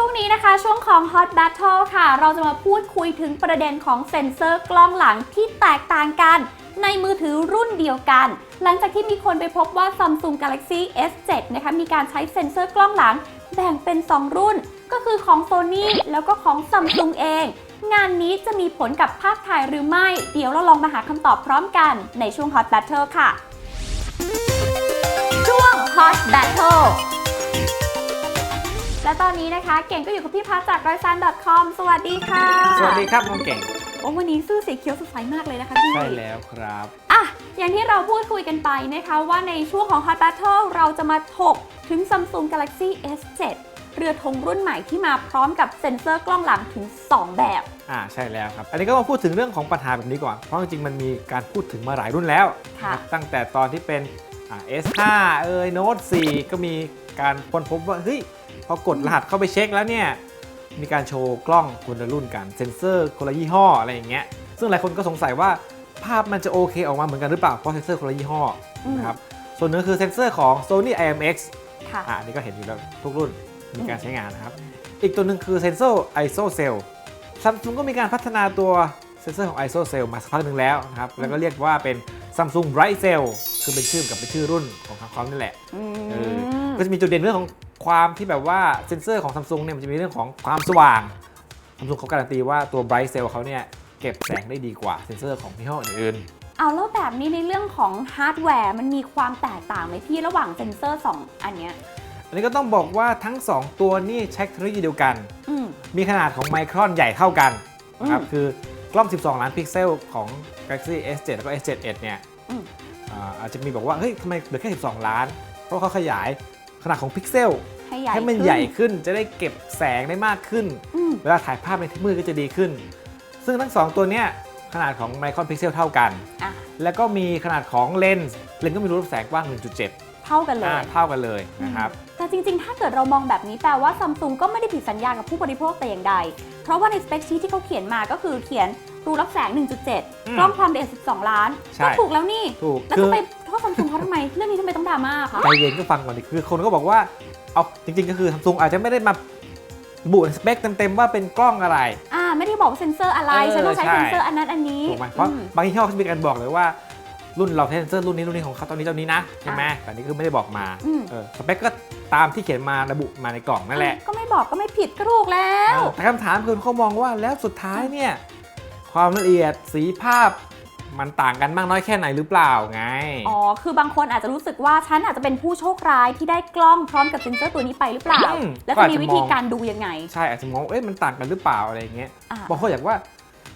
ช่วงนี้นะคะ ช่วงของ Hot Battle ค่ะ เราจะมาพูดคุยถึงประเด็นของเซ็นเซอร์กล้องหลังที่แตกต่างกัน ในมือถือรุ่นเดียวกัน หลังจากที่มีคนไปพบว่า Samsung Galaxy S7 นะคะมีการใช้เซ็นเซอร์กล้องหลัง แบ่งเป็น 2 รุ่น ก็คือของ Sony แล้วก็ของ Samsung เอง งานนี้จะมีผลกับภาพถ่ายหรือไม่ เดี๋ยวเราลองมาหาคำตอบพร้อมกันในช่วง Hot Battle ค่ะ ช่วง Hot Battle และตอนนี้นะคะ เก่งก็อยู่กับพี่พัชจากร้อยซัน .com สวัสดีค่ะ สวัสดีครับน้องเก่ง โอ้วันนี้เสื้อสีเขียวสดใสมากเลยนะคะพี่ ใช่แล้วครับ อะ อย่างที่เราพูดคุยกันไปนะคะ ว่าในช่วงของ Hot Battle เราจะมาถกถึง Samsung Galaxy S7 เรือธงรุ่นใหม่ที่มาพร้อมกับเซ็นเซอร์กล้องหลังถึง 2 แบบ อ่าใช่แล้วครับ อันนี้ก็มาพูดถึงเรื่องของปัญหาแบบนี้ก่อน เพราะจริงๆมันมีการพูดถึงมาหลายรุ่นแล้วค่ะนะครับตั้งแต่ตอนที่เป็นอ่า S5 เอ่ย Note 4 ก็มีการค้นพบว่าเฮ้ย พอกดรหัสเข้าไปเช็คแล้วเนี่ยมีการโชว์กล้องคนละรุ่นกันเซ็นเซอร์คนละยี่ห้ออะไรอย่างเงี้ยซึ่งหลายคนก็สงสัยว่าภาพมันจะโอเคออกมาเหมือนกันหรือเปล่าเพราะเซ็นเซอร์คนละยี่ห้ออมนะครับส่วนหนึงคือเซ็นเซอร์ของ Sony IMX ค่ะอะอันนี้ก็เห็นอยู่แล้วทุกรุ่นมีการใช้งานนะครับ อีกตัวหนึ่งคือเซนเซอร์ ISO cell ซัมซุงก็มีการพัฒนาตัวเซนเซอร์ของ ISO cell มาสักพักหนึ่งแล้วนะครับแล้วก็เรียกว่าเป็น Samsung Bright Cell คือเป็นชื่อกับเป็นชื่อรุ่นของทางคอมนี่แหละอืเอมก็จะมีจุดเด่นเรื่องของ ความที่แบบว่าเซนเซอร์ของซัมซุงเนี่ยมันจะมีเรื่องของความสว่างซัมซุงเขาการันตีว่าตัว Bright Cell เขาเนี่ยเก็บแสงได้ดีกว่าเซนเซอร์ของยี่ห้ออื่นเอาแล้วแบบนี้ในเรื่องของฮาร์ดแวร์มันมีความแตกต่างไหมพี่ระหว่างเซ็นเซอร์ 2 อันเนี้ยอันนี้ก็ต้องบอกว่าทั้ง 2 ตัวนี่ใช้เทคโนโลยีเดียวกันอืมมีขนาดของไมครอนใหญ่เท่ากันนะครับอืมคือกล้อง 12 ล้านพิกเซลของ Galaxy S7 แล้วก็ S7 Edge เนี่ยอืมอ่าอาจจะมีบอกว่าเฮ้ยทำไมเหลือแค่ 12 ล้าน เพราะเขาขยายขนาดของพิกเซล ให้ใหญ่ให้มันขึ้ใหญ่ขึ้นจะได้เก็บแสงได้มากขึ้น อืม เวลาถ่ายภาพในที่มืดก็จะดีขึ้น ซึ่งทั้ง2ตัวเนี้ยขนาดของไมครอนพิกเซลเท่ากัน อะ แล้วก็มีขนาดของเลนส์เลนส์ก็มีรูแสงกว้าง 1.7เท่ากันเลยอ่าเท่ากันเลยนะครับ แต่จริงๆ ถ้าเกิดเรามองแบบนี้แปลว่าซัมซุงก็ไม่ได้ผิดสัญญากับผู้บริโภคแต่อย่างใด เพราะว่าในสเปคชีทที่เขาเขียนมาก็คือเขียนรูรับแสงอืม1.7 กล้องความละเอียด12 ล้าน ใช่ ก็ถูกแล้วนี่ ถูกแล้วคืจะอไปโทษซัมซุงเขาทำไม เรื่องนี้ทำไมต้องดราม่าคะ ใจเย็นก็ฟังก่อนดิคือคนก็บอกว่า เอาจริงๆก็คือซัมซุงอาจจะไม่ได้มาบุสเปคเต็มๆว่าเป็นกล้องอะไร อ่าไม่ได้บอกว่าเซ็นเซอร์อะไรเออฉันต้องใช้ใช่ เซ็นเซอร์อันนั้นอันนี้ถูกไหมเพราะอืมบางยี่ห้อเขาจะมีการบอกเลยว่า รุ่นเราใช้เซนเซอร์รุ่นนี้รุ่นนี้ของเขาตอนนี้เจ้านี้นะใช่ไหมแต่นี่คือไม่ได้บอกมาอืมเออสเปคก็ตามที่เขียนมาระบุมาในกล่องนั่นแหละ ก็ไม่บอกก็ไม่ผิดก็ถูกแล้วเออแต่คำถามคือเขามองว่าแล้วสุดท้ายเนี่ย ความละเอียดสีภาพ มันต่างกันมากน้อยแค่ไหนหรือเปล่าไง อ๋อ คือบางคนอาจจะรู้สึกว่าฉันอาจจะเป็นผู้โชคร้ายที่ได้กล้องพร้อมกับเซ็นเซอร์ตัวนี้ไปหรือเปล่า อืมแล้วก็จะอาจมีจะ วิธีมองการดูยังไง ใช่อาจจะมองว่าเอ๊ะมันต่างกันหรือเปล่าอะไรอย่างเงี้ยอะ บางคนอยากว่า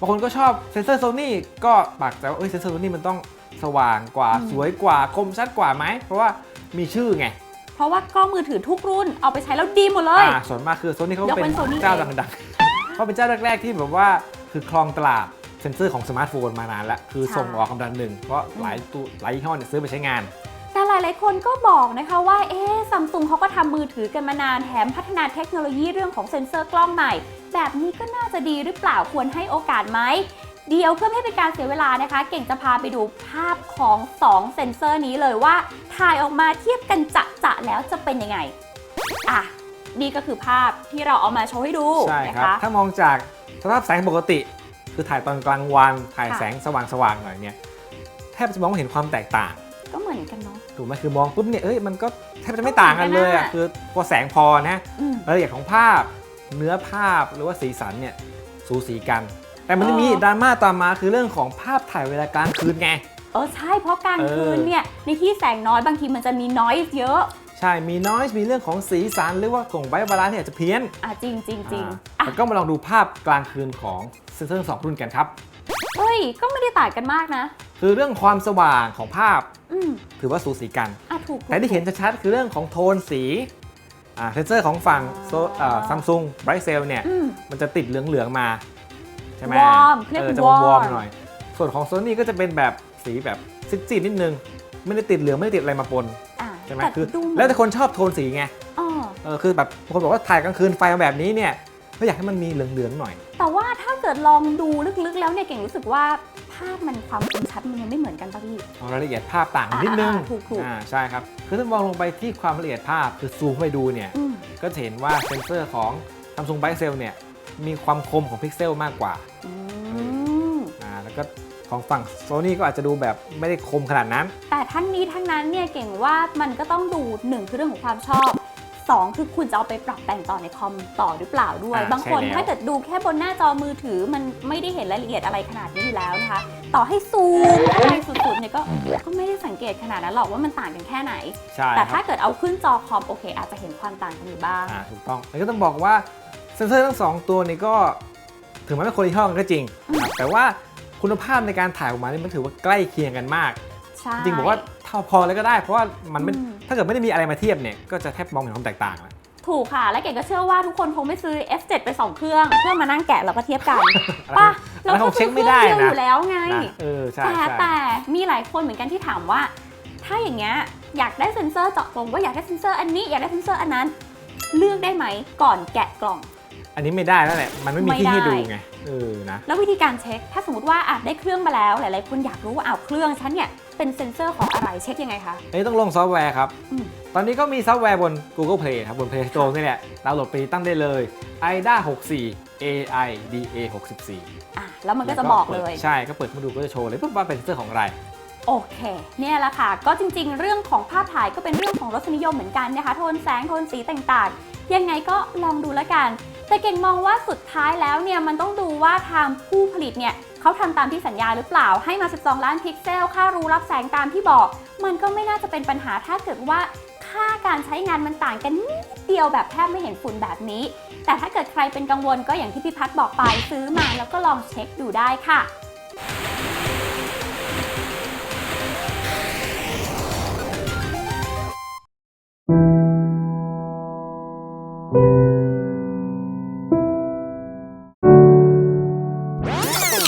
บางคนก็ชอบเซนเซอร์โซนี่ก็ปากใจว่าเอ้ยเซนเซอร์โซนี่มันต้องสว่างกว่าอืมสวยกว่าคมชัดกว่าไหมเพราะว่ามีชื่อไงเพราะว่ากล้องมือถือทุกรุ่นเอาไปใช้แล้วดีหมดเลย อ่าส่วนมากคือโซนี่เขายกเว้เป็นน Sony เจ้าเอง ดังๆเขาเป็นเจ้าแรกๆที่แบบว่าคือครองตลาด เซนเซอร์ของสมาร์ทโฟนมานานแล้ว คือส่งออกกำลังหนึ่งเพราะหลายตัวหลายยี่ห้อเนี่ยซื้อไปใช้งาน แต่หลายๆคนก็บอกนะคะว่าเอ๊ซัมซุงเขาก็ทำมือถือกันมานานแถมพัฒนาเทคโนโลยีเรื่องของเซ็นเซอร์กล้องใหม่ แบบนี้ก็น่าจะดีหรือเปล่าควรให้โอกาสไหมเดี๋ยวเพื่อไม่ให้เป็นการเสียเวลานะคะ เก่งจะพาไปดูภาพของ 2 เซ็นเซอร์นี้เลยว่าถ่ายออกมาเทียบกันจะจะๆแล้วจะเป็นยังไง อะ นี่ก็คือภาพที่เราเอามาโชว์ให้ดูใช่นะครับคะถ้ามองจากสภาพแสงปกติ คือถ่ายตอนกลางวันถ่ายค่ะแสงสว่างๆหน่อยเนี่ยแทบจะมองไม่เห็นความแตกต่าง ก็เหมือนกันเนาะถูกไหมคือมองปุ๊บเนี่ยเอ้ยมันก็แทบจะไม่ต่างกันเลยเหมือนกัอะนอะคือพอแสงพอนะอืมรายละเอียดของภาพ เนื้อภาพหรือว่าสีสันเนี่ยสูสีกัน แต่มันจะมีเออดราม่าตามมาคือเรื่องของภาพถ่ายเวลากลางคืนไงเออใช่เพราะกลางเออคืนเนี่ยในที่แสงน้อยบางทีมันจะมีน้อยเยอะ ใช่ มีน้อยมีเรื่องของสีสันหรือว่าของไบบาลานซ์เนี่ยอาจจะเพี้ยนอะจริงจริงจริงอ่าอะแล้วก็มาลองดูภาพกลางคืนของเซนเซอร์สองรุ่นกันครับ เฮ้ย ก็ไม่ได้ต่างกันมากนะ คือเรื่องความสว่างของภาพอืมถือว่าสูสีกันอะถูกแต่ที่เห็นชัดๆคือเรื่องของโทนสีอ่าเซนเซอร์ของฝั่งซัมซุงไบรท์เซลเนี่ยอืมมันจะติดเหลืองๆมาใช่ไหม Warm เรียกเอเป็อนจะวอ warm ร์มๆหน่อย ส่วนของโซนี่ก็จะเป็นแบบสีแบบซีดๆนิดนึง ไม่ได้ติดเหลืองไม่ได้ติดอะไรมาปนอะใช่ไหมแต่คือดูแล้วแต่คนชอบโทนสีไงอ๋อเออคือแบบบางคนบอกว่าถ่ายกลางคืนไฟมาแบบนี้เนี่ยก็อยากให้มันมีเหลืองๆหน่อย แต่ว่าถ้าเกิดลองดูลึกๆแล้วเนี่ยเก่งรู้สึกว่าภาพมันความคมชัดมันยังไม่เหมือนกันป่ะพี่ เอารายละเอียดภาพต่างกันนิดนึงอ่าๆถูกๆ อ่าใช่ครับ คือถ้ามองลงไปที่ความละเอียดภาพคือซูมไปดูเนี่ย อืมก็จะเห็นว่าเซนเซอร์ของ Samsung Pixel เนี่ยมีความคมของพิกเซลมากกว่าอืม อ่าแล้วก็ ของฝั่ง Sony ก็อาจจะดูแบบไม่ได้คมขนาดนั้น แต่ทั้งนี้ทั้งนั้นเนี่ยเก่งว่ามันก็ต้องดูหนึ่งคือเรื่องของความชอบสองคือคุณจะเอาไปปรับแต่งต่อในคอมต่อหรือเปล่าด้วย อ่าบางคนใช่แล้ว ถ้าเกิดดูแค่บนหน้าจอมือถือมันไม่ได้เห็นรายละเอียดอะไรขนาดนี้อยู่แล้วนะคะ ต่อให้ซูมเข้าไปสุดๆเนี่ยก็ก็ไม่ได้สังเกตขนาดนั้นหรอกว่ามันต่างกันแค่ไหน ใช่แต่คถ้ารับเกิดเอาขึ้นจอคอมโอเค อาจจะเห็นความต่างกันอยู่บ้าง อ่าถูกต้องแล้วก็ต้องบอกว่าเซนเซอร์ทั้งสองตัวนี้ก็ถึงแม้ไม่คนละยี่ห้อกันก็จริงนะครับแต่ว่า คุณภาพในการถ่ายออกมานี่มันถือว่าใกล้เคียงกันมาก ใช่ จริงๆบอกว่าเท่าพอเลยก็ได้ เพราะว่ามันไม่อืม ถ้าเกิดไม่ได้มีอะไรมาเทียบเนี่ยก็จะแทบมองไม่เห็นความแตกต่างแล้วถูกค่ะ และเก่งก็เชื่อว่าทุกคนคงไม่ซื้อ F7 ไป 2 เครื่อง เพื่อมานั่งแกะแล้วก็เทียบกันป่ะอันนั้นคงเช็คไม่ได้เดียวนะอยู่แล้วไง นะเออใช่แต่ใช่แต่มีหลายคนเหมือนกันที่ถามว่า ถ้าอย่างเงี้ยอยากได้เซ็นเซอร์เจาะจงว่าอยากได้เซ็นเซอร์อันนี้อยากได้เซ็นเซอร์อันนั้น เลือกได้ไหมก่อนแกะกล่อง อันนี้ไม่ได้แล้วแหละ มันไม่มีไม่ที่ให้ได้ดูไง เออ นะ แล้ววิธีการเช็ค ถ้าสมมติว่าอาจได้เครื่องมาแล้ว หลายๆ คนอยากรู้ว่าอ้าวเครื่องฉันเนี่ยเป็นเซ็นเซอร์ของอะไรเช็คยังไงคะอันนี้ต้องลงซอฟต์แวร์ครับ อืม ตอนนี้ก็มีซอฟต์แวร์บน Google Play ครับ บน Play Store นี่แหละ ดาวน์โหลดไปตั้งได้เลย AIDA 64 AIDA 64อะแล้วมันก็จะบอกเลย ใช่ ก็เปิดมาดูก็จะโชว์เลยปุ๊บว่าเป็นเซนเซอร์ของอะไร โอเค เนี่ยแหละค่ะ ก็จริงๆ เรื่องของภาพถ่ายก็เป็นเรื่องของรสนิยมเหมือนกันนะคะ โทนแสง โทนสีต่างๆ ยังไงก็ลองดูแล้วกัน แต่เก่งมองว่าสุดท้ายแล้วเนี่ยมันต้องดูว่าทางผู้ผลิตเนี่ยเขาทำตามที่สัญญาหรือเปล่าให้มา 12 ล้านพิกเซล ค่ารูรับแสงตามที่บอก มันก็ไม่น่าจะเป็นปัญหาถ้าเกิดว่าค่าการใช้งานมันต่างกันนิดเดียวแบบแทบไม่เห็นฝุ่นแบบนี้ แต่ถ้าเกิดใครเป็นกังวลก็อย่างที่พี่พัฒน์บอกไปซื้อมาแล้วก็ลองเช็คดูได้ค่ะ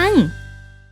ัง